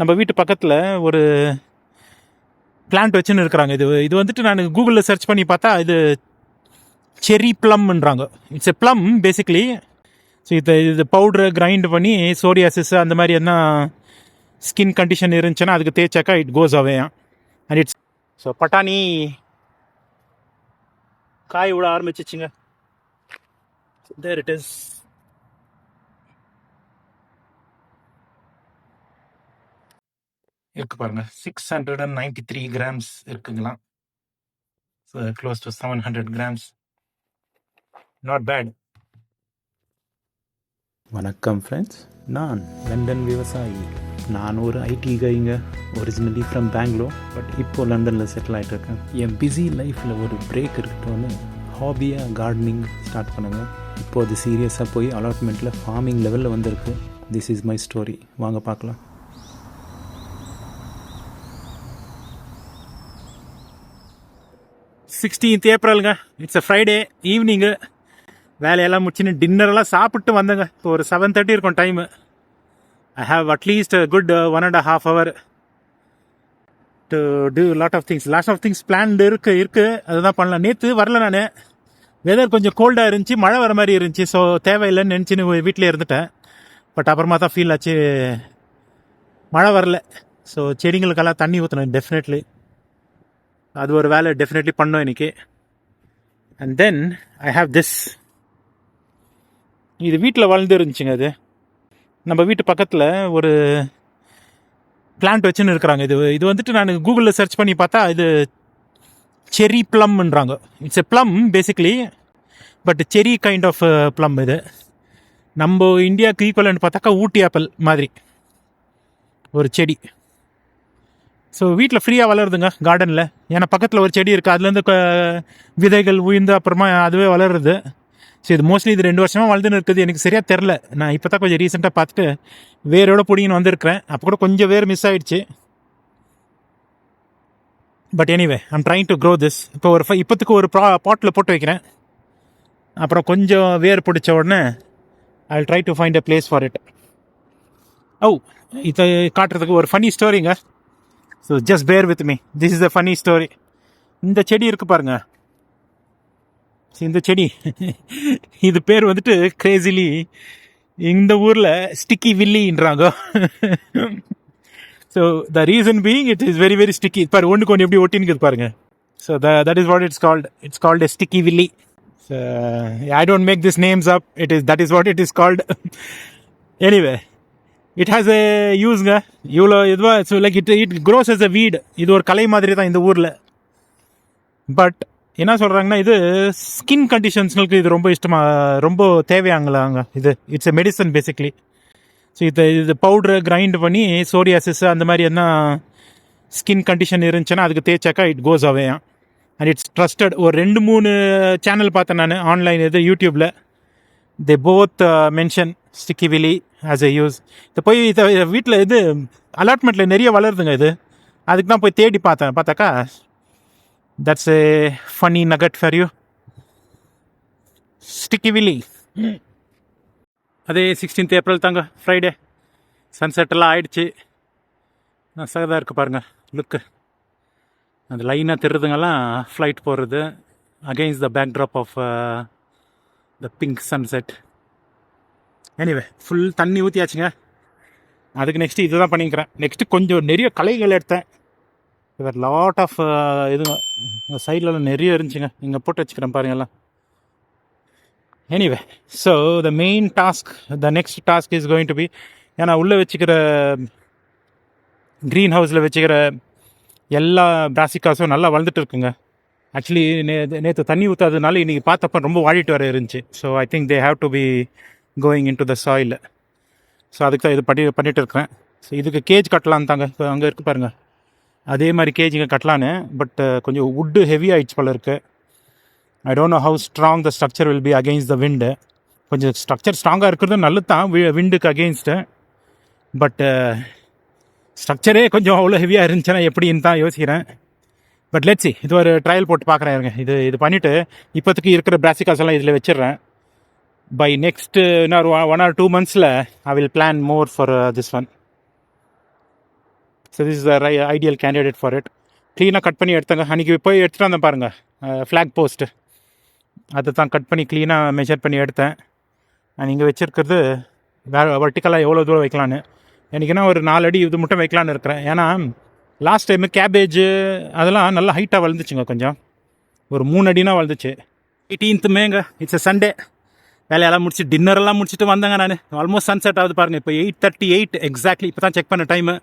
நம்ம வீட்டு பக்கத்தில் ஒரு பிளான்ட் வச்சுன்னு இருக்கிறாங்க. இது இது வந்துட்டு நான் கூகுளில் சர்ச் பண்ணி பார்த்தா இது cherry ப்ளம்ன்றாங்க it's a plum basically so இது இது பவுட்ரு கிரைண்ட் பண்ணி சோரியாசிஸ் அந்த மாதிரி என்ன ஸ்கின் கண்டிஷன் இருந்துச்சுன்னா அதுக்கு தேய்ச்சாக்கா it goes away and it's so பட்டாணி காய் விட ஆரம்பிச்சிச்சுங்க. தேர் இட் இஸ் இருக்கு பாருங்க. Six hundred and ninety three grams இருக்குங்களா close to seven hundred grams not bad வணக்கம் ஃப்ரெண்ட்ஸ் நான் லண்டன் விவசாயி. நான் ஒரு ஐடி கைங்க ஒரிஜினலி ஃப்ரம் பெங்களூர் பட் இப்போ லண்டனில் செட்டில் ஆகிட்டு இருக்கேன் என் பிஸி லைஃப்பில் ஒரு பிரேக் இருக்கட்டும்னு ஹாபியாக கார்டனிங் ஸ்டார்ட் பண்ணுங்க. இப்போ அது சீரியஸாக போய் அலாட்மெண்ட்டில் ஃபார்மிங் லெவலில் வந்திருக்கு. திஸ் இஸ் மை ஸ்டோரி வாங்க பார்க்கலாம். சிக்ஸ்டீன்த் ஏப்ரலுங்க இட்ஸ் அ ஃப்ரைடே ஈவினிங்கு வேலையெல்லாம் முடிச்சுன்னு டின்னரெல்லாம் சாப்பிட்டு வந்தேங்க. இப்போ ஒரு செவன் தேர்ட்டி இருக்கும் time I have at least good one and half hour to do lot of things lot of things planned இருக்குது இருக்குது அதுதான் பண்ணலாம். நேற்று வரல நான். வெதர் கொஞ்சம் கோல்டாக இருந்துச்சு. மழை வர மாதிரி இருந்துச்சு. ஸோ தேவையில்லைன்னு நினச்சின்னு வீட்டிலே இருந்துட்டேன். பட் அப்புறமா தான் ஃபீல் ஆச்சு. மழை வரல. ஸோ செடிங்களுக்கெல்லாம் தண்ணி ஊற்றணும் டெஃபினெட்லி அது ஒரு வேலை டெஃபினெட்லி பண்ணோம் இன்னைக்கு. And then I have this இது வீட்டில் வளர்ந்து இருந்துச்சுங்க அது. நம்ம வீட்டு பக்கத்தில் ஒரு பிளான்ட் வச்சுன்னு இருக்கிறாங்க. இது இது வந்துட்டு நான் கூகுளில் சர்ச் பண்ணி பார்த்தா இது cherry ப்ளம்ன்றாங்க it's a plum basically but cherry kind of plum இது. நம்ம இந்தியாவுக்கு ஈக்குவல்னு பார்த்தாக்கா ஊட்டி ஆப்பிள் மாதிரி. ஒரு செடி. ஸோ வீட்டில் ஃப்ரீயாக வளருதுங்க கார்டனில் ஏன்னா பக்கத்தில் ஒரு செடி இருக்குது அதுலேருந்து விதைகள் உயிர்ந்து அப்புறமா அதுவே வளருது. ஸோ இது மோஸ்ட்லி இது ரெண்டு வருஷமாக வளர்ந்துன்னு இருக்குது. எனக்கு சரியாக தெரில. நான் இப்போ தான் கொஞ்சம் ரீசெண்டாக பார்த்துட்டு வேரோட பிடிங்கின்னு வந்திருக்கிறேன். அப்போ கூட கொஞ்சம் வேர் மிஸ் ஆகிடுச்சு but anyway I'm trying to grow this இப்போ ஒரு ஃபை இப்போத்துக்கு ஒரு ப்ரா பாட்டில் போட்டு வைக்கிறேன். அப்புறம் கொஞ்சம் வேர் பிடிச்ச உடனே I try to find a place for it oh இதை காட்டுறதுக்கு ஒரு funny ஸ்டோரிங்க so just bear with me this is a funny story இந்த செடி இருக்கு பாருங்க. இந்த செடி. இது பேர் வந்துட்டு கிரேசிலி இந்த ஊரில் sticky வில்லின்றாங்க so the reason being it is very very sticky பாரு ஒன்றுக்கு ஒன்று எப்படி ஒட்டின்னு பாருங்க. So the that is what it's called it's called a sticky willy so I don't make this names up it is that is what it is called anyway it has a யூஸ்ங்க இவ்வளோ இதுவாக so like it it grows as a வீடு இது ஒரு கலை மாதிரி தான் இந்த ஊரில். But என்ன சொல்கிறாங்கன்னா இது ஸ்கின் கண்டிஷன்ஸ்களுக்கு இது ரொம்ப இஷ்டமாக ரொம்ப தேவையாங்களாங்க. இது it's a medicine basically so இது இது பவுட்ரு கிரைண்ட் பண்ணி சோரியாசிஸ் அந்த மாதிரி என்ன ஸ்கின் கண்டிஷன் இருந்துச்சுன்னா அதுக்கு தேய்ச்சாக்கா it goes away and it's trusted ஒரு ரெண்டு மூணு சேனல் பார்த்தேன் நான் ஆன்லைன் இது யூடியூப்பில் they both mention sticky willy as a use இதை போய் இதை வீட்டில் இது அலாட்மெண்ட்டில் நிறைய வளருதுங்க இது. அதுக்கு தான் போய் தேடி பார்த்தேன். பார்த்தாக்கா that's a funny nugget for you sticky willy அதே சிக்ஸ்டீன்த் ஏப்ரல் தாங்க ஃப்ரைடே சன்செட்டெல்லாம் ஆயிடுச்சு. நான் சகதாக இருக்குது பாருங்கள் லுக்கு அந்த லைனாக திருதுங்கெல்லாம் ஃப்ளைட் போகிறது against the backdrop of the pink sunset anyway full தண்ணி ஊற்றியாச்சுங்க அதுக்கு நெக்ஸ்ட்டு இதுதான் பண்ணிக்கிறேன் நெக்ஸ்ட்டு கொஞ்சம் நிறைய கலைகள் எடுத்தேன். இவர் லாட் ஆஃப் இதுங்க சைட்லலாம் நிறைய இருந்துச்சுங்க. இங்கே போட்டு வச்சுக்கிறேன் பாருங்கள்லாம் anyway so the main task the next task is going to be ஏன்னா உள்ளே வச்சுக்கிற க்ரீன் ஹவுஸில் வச்சுக்கிற எல்லா பிராசிக்காஸும் நல்லா வளர்ந்துட்டு இருக்குங்க. ஆக்சுவலி நே நேற்று தண்ணி ஊற்றாததுனால இன்றைக்கி பார்த்தப்ப ரொம்ப வாடிட்டு வர இருந்துச்சு. So I think they have to be going into the soil so அதுக்கு தான் இது பண்ணி பண்ணிகிட்டு இருக்கிறேன். ஸோ இதுக்கு கேஜ் கட்டலாம் தாங்க. இப்போ அங்கே இருக்கு பாருங்கள் அதே மாதிரி கேஜ் இங்கே கட்டலான்னு பட் uh, கொஞ்சம் வுட்டு ஹெவி ஆயிடுச்சு போல இருக்குது I don't know how strong the structure will be against the wind கொஞ்சம் ஸ்ட்ரக்சர் ஸ்ட்ராங்காக இருக்கிறது நல்லது தான் விண்டுக்கு அகெயின்ஸ்ட்டு பட்டு ஸ்ட்ரக்சரே கொஞ்சம் அவ்வளோ ஹெவியாக இருந்துச்சுன்னா எப்படின்னு தான் யோசிக்கிறேன். பட் லெட்ஸி இது ஒரு ட்ரையல் போட்டு பார்க்குறேன் இருங்க. இது இது பண்ணிவிட்டு இப்போதைக்கு இருக்கிற பிராசிகாஸ் எல்லாம் இதில் வச்சிடுறேன். பை நெக்ஸ்ட் இன்னொரு one or two மந்த்ஸில் I will plan more for this one so this is the ideal candidate for it க்ளீனாக கட் பண்ணி எடுத்தாங்க. அன்றைக்கி போய் எடுத்துகிட்டு வந்தேன் பாருங்கள் ஃப்ளாக் போஸ்ட்டு அதை தான் கட் பண்ணி க்ளீனாக மெஷர் பண்ணி எடுத்தேன். நான் இங்கே வச்சுருக்கிறது வேறு வர்ட்டிக்கலாக எவ்வளோ தூரம் வைக்கலான்னு எனக்குன்னா ஒரு நாலு அடி இது மட்டும் வைக்கலான்னு இருக்கிறேன். ஏன்னா லாஸ்ட் டைமு கேபேஜு அதெல்லாம் நல்லா ஹைட்டாக வளர்ந்துச்சுங்க கொஞ்சம். ஒரு மூணு அடினா வளர்ந்துச்சு. எயிட்டீன்த் மேங்க இட்ஸ் சண்டே வேலையெல்லாம் முடிச்சு டின்னரெல்லாம் முடிச்சுட்டு வந்தேங்க நான். ஆல்மோஸ்ட் சன் செட் ஆகுது பாருங்கள் இப்போ எயிட் தேர்ட்டி எயிட் எக்ஸாக்ட்லி இப்போ தான் செக் பண்ண time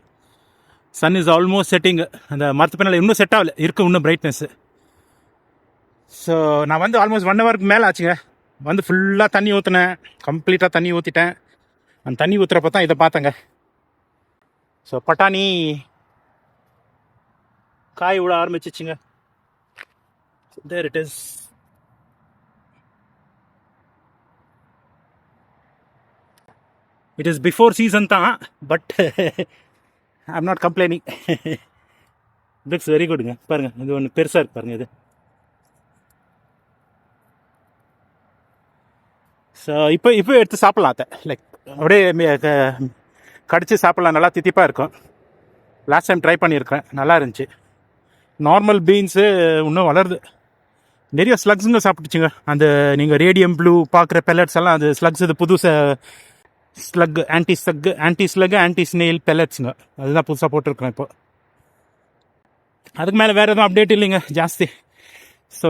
sun is almost setting அந்த மரத்து பின்னால் இன்னும் செட் ஆகல. இருக்குது இன்னும் பிரைட்னஸ்ஸு ஸோ நான் வந்து ஆல்மோஸ்ட் ஒன் ஹவருக்கு மேலே ஆச்சுங்க. வந்து ஃபுல்லாக தண்ணி ஊற்றினேன் கம்ப்ளீட்டாக தண்ணி ஊற்றிட்டேன் அந்த தண்ணி ஊற்றுறப்ப தான் இதை பார்த்தேங்க. ஸோ பட்டாணி காய் விட ஆரம்பிச்சிச்சுங்க. There it is it is before season தான் but I'm not complaining looks very குட்ங்க பாருங்கள் இது ஒன்று பெருசாக இருக்கு பாருங்கள் இது. ஸோ இப்போ இப்போ எடுத்து சாப்பிட்லாம் அதை லைக் அப்படியே க- கடிச்சு சாப்பிட்லாம். நல்லா தித்திப்பாக இருக்கும். லாஸ்ட் டைம் ட்ரை பண்ணியிருக்கேன் நல்லா இருந்துச்சு. நார்மல் பீன்ஸு இன்னும் வளருது. நிறைய ஸ்லக்ஸுங்க சாப்பிட்டுச்சுங்க. அந்த நீங்கள் ரேடியம் ப்ளூ பார்க்குற பெல்லட்ஸ் எல்லாம் அது ஸ்லக்ஸ் இது புதுசு slug anti slug anti slug anti snail பெல்லட்ஸுங்க அதுதான் புதுசாக போட்டிருக்கிறேன் இப்போ. அதுக்கு மேலே வேறு எதுவும் அப்டேட் இல்லைங்க ஜாஸ்தி. ஸோ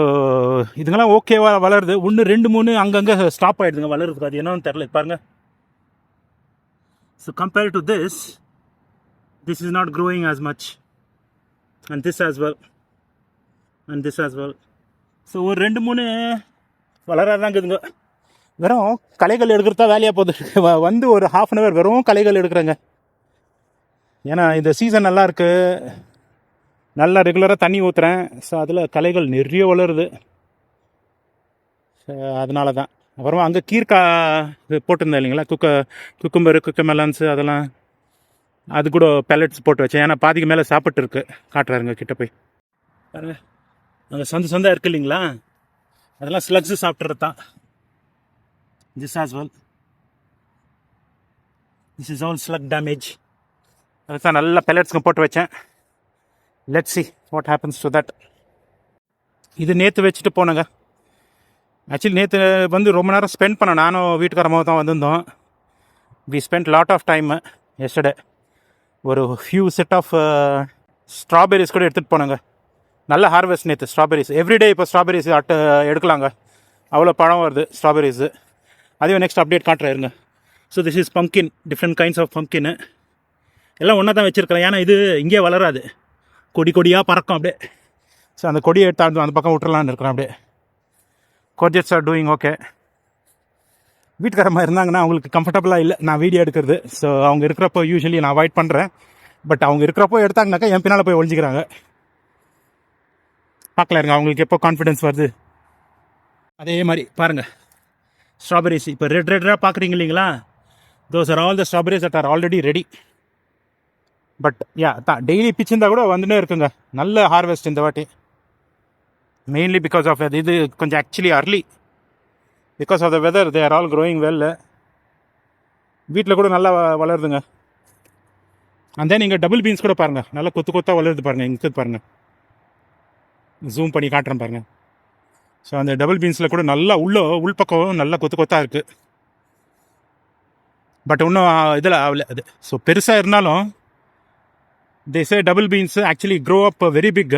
இதுங்கெல்லாம் ஓகேவா வளருது. ஒன்று ரெண்டு மூணு அங்கங்கே ஸ்டாப் ஆகிடுதுங்க வளருதுக்கு அது என்னன்னு தெரில பாருங்க. So compare to this this is not growing as much and this as well and this as well so ஒரு ரெண்டு மூணு வளராதாங்குதுங்க. வெறும் களைகள் எடுக்கிறது தான் வேலையாக போகுது வந்து ஒரு ஹாஃப் அன் ஹவர் வெறும் களைகள் எடுக்கிறேங்க. ஏன்னா இந்த சீசன் நல்லா இருக்குது நல்லா ரெகுலராக தண்ணி ஊற்றுறேன் ஸோ அதில் களைகள் நிறைய வளருது. ஸோ அதனால தான் அப்புறமா அங்கே கீர்க்கா இது போட்டிருந்தேன் இல்லைங்களா? குக்க குக்கும்பரு குக்கமெலான்ஸு அதெல்லாம். அது கூட பேலட்ஸ் போட்டு வச்சேன். ஏன்னா பாதிக்கு மேலே சாப்பிட்டு இருக்கு காட்டுறாருங்க கிட்ட போய். பாருங்க. அங்கே சொந்த சொந்தம் இருக்கு இல்லைங்களா? அதெல்லாம் ஸ்லக்ஸு சாப்பிட்றது தான் this as well. This is all slug damage அதுதான் நல்ல பெலட்ஸ்க்கு போட்டு வச்சேன். Let see what happens to that இது நேற்று வச்சுட்டு போனேங்க. ஆக்சுவலி நேற்று வந்து ரொம்ப நேரம் ஸ்பெண்ட் பண்ணேன் நானும் வீட்டுக்காரமாக தான் வந்திருந்தோம். We spend lot of time yesterday ஒரு ஃபியூ செட் ஆஃப் ஸ்ட்ராபெரிஸ் கூட எடுத்துகிட்டு போனேங்க. நல்ல ஹார்வெஸ்ட் நேற்று ஸ்ட்ராபெரிஸ் எவ்ரிடே இப்போ ஸ்ட்ராபெரிஸ் அட்டை எடுக்கலாங்க. அவ்வளோ பழம் வருது ஸ்ட்ராபெரிஸு அதே நெக்ஸ்ட் அப்டேட் காட்டுறேன் இருங்க. So this is pumpkin different kinds of pumpkin எல்லாம் ஒன்றா தான் வச்சுருக்கிறேன். ஏன்னா இது இங்கே வளராது. கொடி கொடியாக பறக்கும் அப்படியே. ஸோ அந்த கொடியை எடுத்து அந்த அந்த பக்கம் விட்டுறலான்னு இருக்கிறேன் அப்படியே. கோர்ஜெட்ஸ் ஆர் டூயிங் ஓகே வீட்டுக்காரமாக இருந்தாங்கன்னா அவங்களுக்கு கம்ஃபர்டபுளாக இல்லை. நான் வீடியோ எடுக்கிறது. ஸோ அவங்க இருக்கிறப்போ யூஸ்வலி நான் அவாய்ட் பண்ணுறேன் பட் அவங்க இருக்கிறப்போ எடுத்தாங்கனாக்கா என் பின்னால் போய் ஒழிஞ்சிக்கிறாங்க பார்க்கல இருங்க அவங்களுக்கு எப்போ கான்ஃபிடென்ஸ் வருது? அதே மாதிரி பாருங்கள் ஸ்ட்ராபெரிஸ் இப்போ ரெட் ரெட்டாக பார்க்குறீங்க இல்லைங்களா? Those are all the strawberries that are already ready but yeah தான் டெய்லி பிச்சிருந்தா கூட வந்துனே இருக்குங்க. நல்ல ஹார்வெஸ்ட் இந்த வாட்டி. மெயின்லி பிகாஸ் ஆஃப் இது கொஞ்சம் actually early because of the weather they are all growing well வீட்டில் கூட நல்லா வளருதுங்க. அந்த நீங்கள் டபுள் பீன்ஸ் கூட பாருங்கள் நல்லா கொத்து கொத்தாக வளருது பாருங்கள் இங்கே பாருங்கள் ஜூம் பண்ணி காட்டுறேன் பாருங்கள் ஸோ அந்த டபுள் பீன்ஸில் கூட நல்லா உள்ள உள்பக்கம் நல்லா கொத்து கொத்தாக இருக்குது பட் இன்னும் இதில் ஆகல அது. ஸோ பெருசாக இருந்தாலும் they double beans actually grow up very big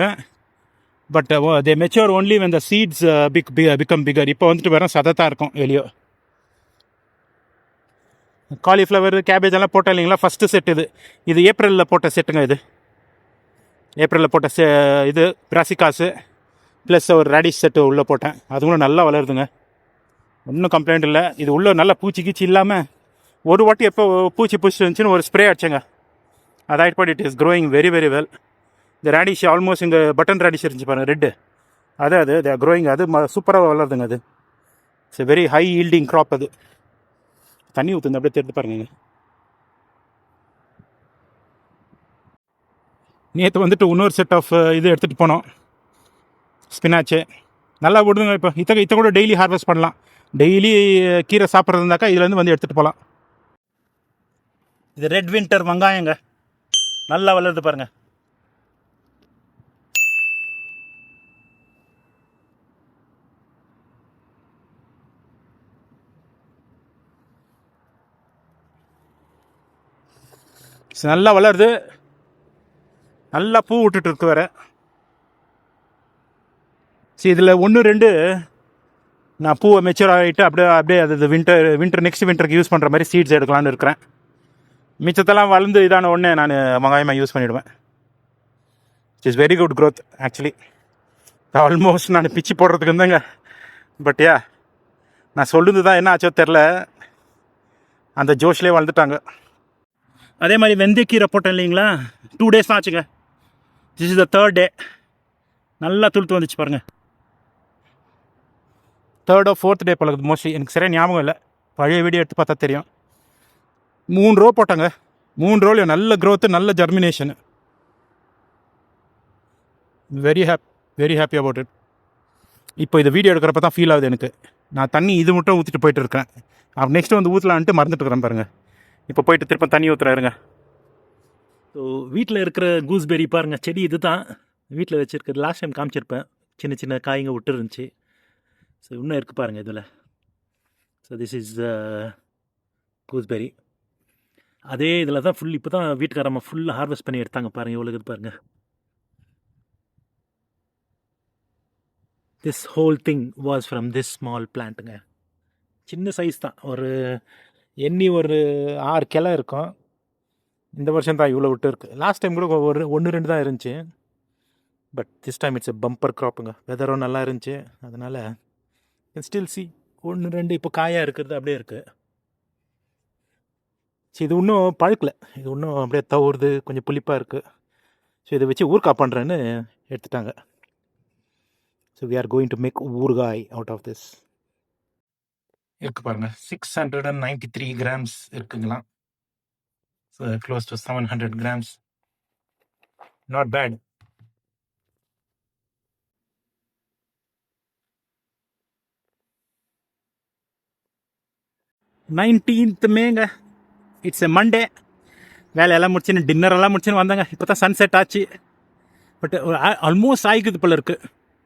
but they uh, only when the seeds big be become bigger இப்போ வந்துட்டு வெறும் சதத்தான் இருக்கும் வெளியோ. காலிஃப்ளவர் கேபேஜ் எல்லாம் போட்டோம் இல்லைங்களா? ஃபஸ்ட்டு செட் இது. இது ஏப்ரலில் போட்ட செட்டுங்க இது. ஏப்ரலில் போட்ட செ இது பிராசிகாஸு ப்ளஸ் ஒரு ரேடிஷ் செட்டு உள்ளே போட்டேன். அது கூட நல்லா வளருதுங்க. ஒன்றும் கம்ப்ளைண்ட் இல்லை. இது உள்ளே நல்லா பூச்சி கீச்சி இல்லாமல் ஒரு வாட்டி எப்போ பூச்சி பூச்சி இருந்துச்சுன்னு ஒரு ஸ்ப்ரே அடிச்சேங்க. அதாயிட் but it is growing very very well இந்த ரேடிஷ் ஆல்மோஸ்ட் இங்கே பட்டன் ரேடிஷ் இருந்துச்சு பாருங்கள் ரெட்டு அது அது தே க்ரோயிங் அது சூப்பராக வளருதுங்க அது. It's very high yielding crop அது. தண்ணி ஊற்றுங்க அப்படியே தெரிந்து பாருங்க நேற்று வந்துட்டு இன்னொரு செட் ஆஃப் இது எடுத்துகிட்டு போனோம். ஸ்பினாச்சு நல்லா விடுங்க இப்போ. இத்த இத்த கூட டெய்லி ஹார்வெஸ்ட் பண்ணலாம். டெய்லி கீரை சாப்பிட்றது இருந்தாக்கா இதுலேருந்து வந்து எடுத்துகிட்டு போகலாம் இது ரெட் வின்டர் வெங்காயங்க. நல்லா வளருது பாருங்கள் நல்லா வளருது. நல்லா பூ விட்டுட்டு இருக்கு வேறு. சரி இதில் ஒன்று ரெண்டு நான் பூவை மெச்சூர் ஆகிட்டு அப்படியே அப்படியே அது வின்டர் வின்டர் நெக்ஸ்ட் வின்டருக்கு யூஸ் பண்ணுற மாதிரி சீட்ஸ் எடுக்கலான்னு இருக்கிறேன். மிச்சத்தெல்லாம் வளர்ந்து இதான உடனே நான் வெங்காயமாக யூஸ் பண்ணிவிடுவேன் it's very good growth actually almost நான் பிச்சு போடுறதுக்கு இருந்தேங்க. பட் யா நான் சொல்லுது தான் என்ன ஆச்சோ தெரில அந்த ஜோஷ்லேயே வளர்ந்துட்டாங்க. அதே மாதிரி வெந்தயக்கீரை போட்டேன் இல்லைங்களா? டூ டேஸ் தான் ஆச்சுங்க. This is the third day நல்லா துளுத்து வந்துச்சு பாருங்கள் தேர்டோ ஃபோர்த் டே போல மோஸ்ட்லி எனக்கு சரியாக ஞாபகம் இல்லை. பழைய வீடியோ எடுத்து பார்த்தா தெரியும். மூணு ரோ போட்டாங்க. மூணு ரோலையும் நல்ல க்ரோத்து நல்ல germination very hap very happy about it இப்போ இது வீடியோ எடுக்கிறப்ப தான் ஃபீல் ஆகுது எனக்கு. நான் தண்ணி இது மட்டும் ஊற்றிட்டு போயிட்டு இருக்கேன். அப்போ நெக்ஸ்ட் வந்து ஊற்றலான்ட்டு மறந்துட்டு இருக்கிறேன் பாருங்கள் இப்போ போயிட்டு திரும்ப தண்ணி ஊற்றுறாருங்க ஸோ வீட்டில் இருக்கிற கூஸ்பெரி பாருங்கள் செடி இது தான் வீட்டில் வச்சுருக்கிறது லாஸ்ட் டைம் காமிச்சிருப்பேன். சின்ன சின்ன காய்ங்க விட்டுருந்துச்சி. ஸோ இன்னும் இருக்குது பாருங்கள் இதில். So this is gooseberry uh, அதே இதில் தான் ஃபுல் இப்போ தான் வீட்டுக்காரம்மா ஃபுல்லாக ஹார்வெஸ்ட் பண்ணி எடுத்தாங்க பாருங்கள் எவ்வளோ பாருங்கள் this whole thing was from this small பிளான்ட்டுங்க சின்ன சைஸ் தான். ஒரு எண்ணி ஒரு ஆறு கிளை இருக்கும். இந்த வருஷம் தான் இவ்வளோ விட்டு இருக்குது லாஸ்ட் டைம் கூட ஒரு ஒன்று ரெண்டு தான் இருந்துச்சு. But this time it's bumper க்ராப்புங்க வெதரும் நல்லா இருந்துச்சு. அதனால் ஸ்டில் சி ஒன்று ரெண்டு இப்போ காயாக இருக்கிறது அப்படியே இருக்குது ஸோ இது இன்னும் பழுக்கலை. இது இன்னும் அப்படியே தவறுது கொஞ்சம் புளிப்பாக இருக்குது ஸோ இதை வச்சு ஊறுகாய் பண்ணுறேன்னு எடுத்துட்டாங்க. So we are going to make ஊறுகாய் அவுட் ஆஃப் திஸ் இருக்கு பாருங்க. Six hundred and ninety three grams இருக்குங்களா? So close to seven hundred grams not bad nineteenth மேங்க it's a Monday வேலையெல்லாம் முடிச்சுன்னு டின்னரெல்லாம் முடிச்சுன்னு வந்தாங்க. இப்போ தான் சன்செட் ஆச்சு பட் ஆல்மோஸ்ட் ஆகிக்குது போல இருக்கு.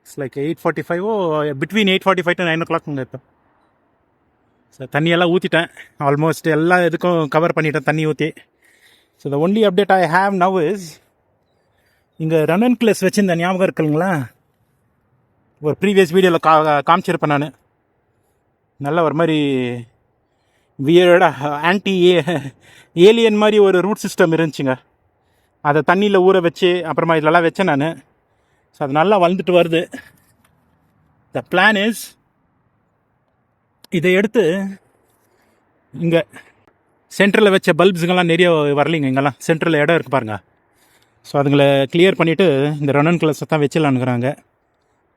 It's like eight forty ஃபைவோ between eight forty five to nine ஓ கிளாக்குங்க இப்போ. ஸோ தண்ணியெல்லாம் ஊற்றிட்டேன் ஆல்மோஸ்ட் எல்லா இதுக்கும் கவர் பண்ணிட்டேன் தண்ணி ஊற்றி so the only update I have now is இங்கே ரன் அண்ட் கிளஸ் வச்சுருந்த ஞாபகம் இருக்குங்களா? ஒரு ப்ரீவியஸ் வீடியோவில் கா காமிச்சிருப்பேன் நான். நல்ல ஒரு மாதிரி வியர்டாக ஆன்டி ஏலியன் மாதிரி ஒரு ரூட் சிஸ்டம் இருந்துச்சுங்க. அதை தண்ணியில் ஊற வச்சு அப்புறமா இதெல்லாம் வச்சேன் நான். ஸோ அது நல்லா வளர்ந்துட்டு வருது. த பிளான் இஸ் இதை எடுத்து இங்கே சென்டரில் வச்ச பல்ப்ஸுங்கெல்லாம் நிறைய வரலைங்க இங்கெல்லாம். சென்டரில் இடம் இருக்கு பாருங்க. ஸோ அதுங்களை கிளியர் பண்ணிவிட்டு இந்த ரனன் கலர்ஸை தான் வச்சிடலான்னுக்குறாங்க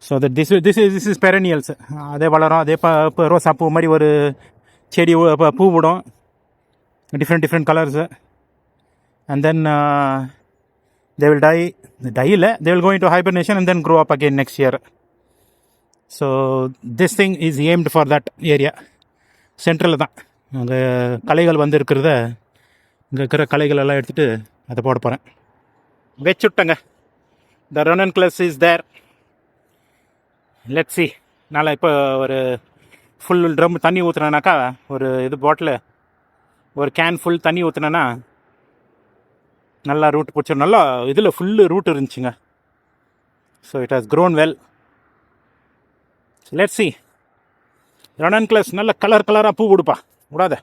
ஸோ அது this this is this is perennials அதே வளரும் அதே ப இப்போ ரோசா பூ மாதிரி ஒரு செடி இப்போ பூ விடும் different different colours and then they will die die இல்லை. They will going to hibernation and then grow up again next year so this thing is aimed for that area சென்ட்ரலில் தான். அங்கே கலைகள் வந்து இருக்கிறத இங்கே இருக்கிற கலைகள் எல்லாம் எடுத்துகிட்டு அதை போட போகிறேன் வச்சுட்டேங்க. The ranunculus is there let see நாளை இப்போ ஒரு ஃபுல் ட்ரம் தண்ணி ஊற்றுனேனாக்கா ஒரு இது பாட்டில் ஒரு கேன் ஃபுல் தண்ணி ஊற்றுனேன்னா நல்லா ரூட் பிடிச்சிடும் நல்லா இதில் ஃபுல்லு ரூட் இருந்துச்சுங்க. So it has grown well let see ranunculus நல்ல கலர் கலராக பூ கொடுப்பா விடாத